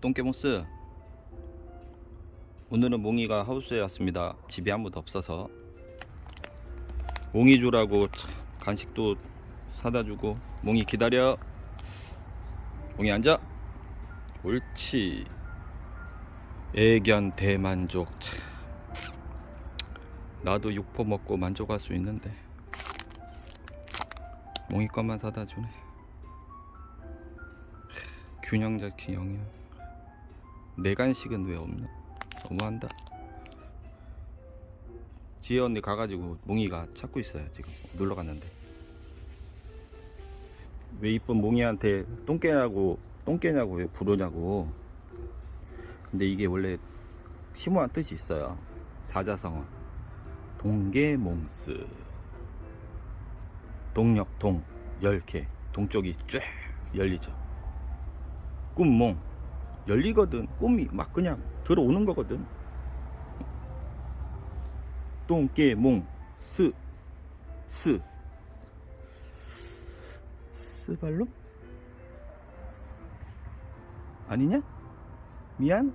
똥개모스 오늘은 몽이가 하우스에 왔습니다. 집에 아무도 없어서. 몽이 주라고 참, 간식도 사다 주고. 몽이 기다려. 몽이 앉아. 옳지. 애견 대만족. 참. 나도 육포 먹고 만족할 수 있는데. 몽이 것만 사다 주네. 균형 잡힌 영양 내 간식은 왜 없나 너무한다. 지혜 언니 가가지고 몽이가 찾고 있어요 지금. 놀러 갔는데. 왜 이쁜 몽이한테 똥개냐고 똥개냐고 왜 부르냐고. 근데 이게 원래 심오한 뜻이 있어요. 사자성어. 동계몽스. 동력 동 열개. 동쪽이 쫙 열리죠. 꿈몽 열리거든. 꿈이 막 그냥 들어오는 거거든. 똥개몽 스 스. 스발로 아니냐? 미안